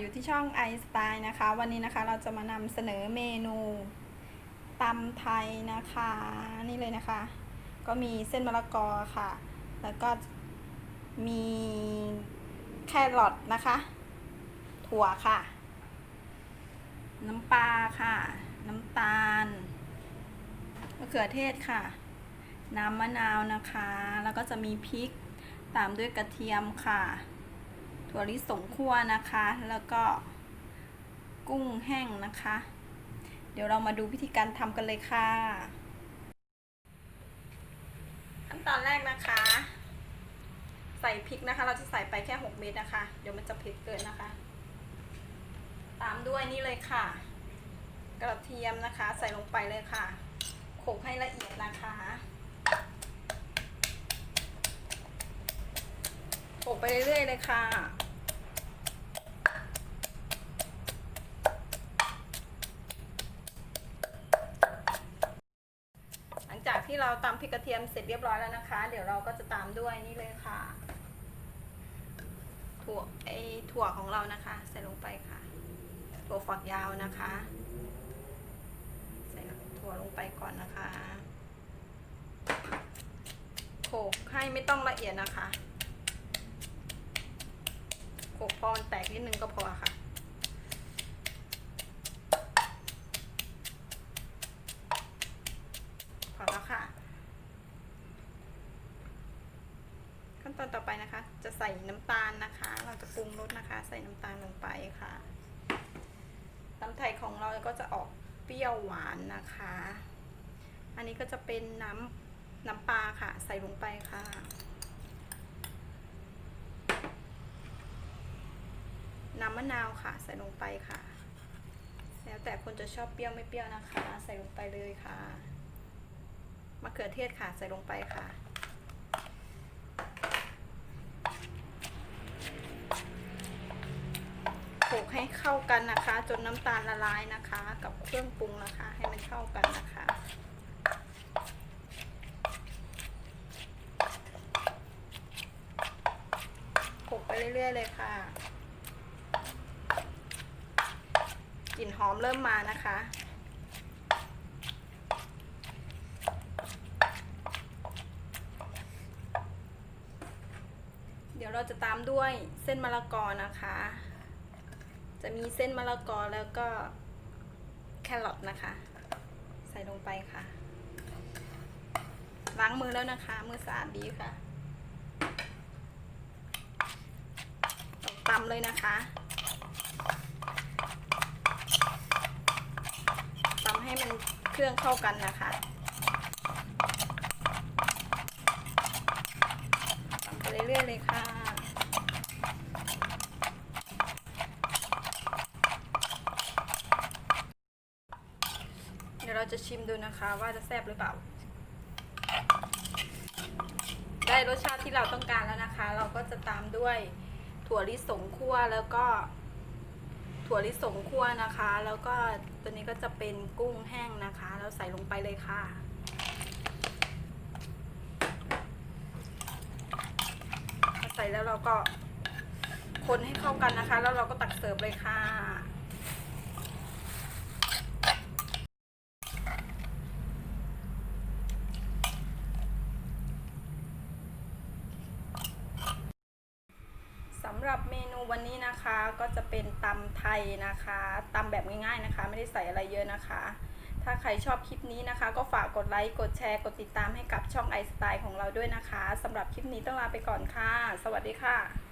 อยู่ที่ช่องไอสไตล์นะคะ วันนี้นะคะเราจะมานำเสนอเมนูตำไทยนะคะ นี่เลยนะคะ ก็มีเส้นมะละกอค่ะ แล้วก็มีแครอทนะคะ ถั่วค่ะ น้ำปลาค่ะ น้ำตาลมะเขือเทศค่ะ น้ำมะนาวนะคะ แล้วก็จะมีพริกตามด้วยกระเทียมค่ะ ถั่วลิสงคั่วนะคะ แล้วก็กุ้งแห้งนะคะ เดี๋ยวเรามาดูวิธีการทำกันเลยค่ะ ขั้นตอนแรกนะคะ ใส่พริกนะคะ เราจะใส่ไปแค่ 6 เม็ดนะคะ เดี๋ยวมันจะเผ็ดเกินนะคะ ตามด้วยนี่เลยค่ะ กระเทียมนะคะ ใส่ลงไปเลยค่ะโขลกให้ละเอียดนะคะโขลกไปเรื่อยๆเลยค่ะ หลังจาก ที่เราตำพริกกระเทียมเสร็จเรียบร้อยแล้วนะคะ เดี๋ยวเราก็จะตามด้วยนี่เลยค่ะ ถั่วไอถั่วของเรานะคะ ใส่ลงไปค่ะ ถั่วฝักยาวนะคะ ใส่ถั่วลงไปก่อนนะคะโขลกให้ไม่ต้องละเอียดนะคะโขลกพอมันแตกนิดนึงก็พอค่ะ พอแล้วค่ะ ขั้น ตอนต่อไปนะคะ จะใส่น้ำตาลนะคะ เราจะปรุงรสนะคะ ใส่น้ำตาลลงไปค่ะตำไทยของเราก็จะออกเปรี้ยวหวานนะคะ อันนี้ก็จะเป็นน้ำน้ำปลาค่ะ ใส่ลงไปค่ะ น้ำมะนาวค่ะ ใส่ลงไปค่ะ แล้วแต่คนจะชอบเปรี้ยวไม่เปรี้ยวนะคะ ใส่ลงไปเลยค่ะมะเขือเทศค่ะ ใส่ลงไปค่ะ โขลก ให้เข้ากันนะคะ จนน้ำตาลละลายนะคะ กับเครื่องปรุงนะคะ ให้มันเข้ากันนะคะโขลกไปเรื่อย ๆ เลยค่ะกลิ่นหอมเริ่มมานะคะ เดี๋ยวเราจะตามด้วยเส้นมะละกอนะคะ จะมีเส้นมะละกอแล้วก็แครอทนะคะ ใส่ลงไปค่ะ ล้างมือแล้วนะคะ มือสะอาดดีค่ะตำเลยนะคะตำให้มันเครื่องเข้ากันนะคะตำไปเรื่อยๆเลยค่ะ เดี๋ยวเราจะชิมดูนะคะว่าจะแซ่บหรือเปล่า ได้รสชาติที่เราต้องการแล้วนะคะ เราก็จะตามด้วยถั่วลิสงคั่วแล้วก็ ถั่วลิสงคั่วนะคะ แล้วก็ตัวนี้ก็จะเป็นกุ้งแห้งนะคะแล้วใส่ลงไปเลยค่ะใส่แล้วเราก็คนให้เข้ากันนะคะ แล้วเราก็ตักเสิร์ฟเลยค่ะ สำห รับเมนูวันนี้นะคะก็จะเป็นตำไทยนะคะตำแบบง่ายๆนะคะ ไม่ได้ใส่อะไรเยอะนะคะ ถ้าใครชอบคลิปนี้นะคะ ก็ฝากกดไลค์กดแชร์กดติดตามให้กับช่องไอสไตล์ของเราด้วยนะคะสำหรับคลิปนี้ต้องลาไปก่อนค่ะ สวัสดีค่ะ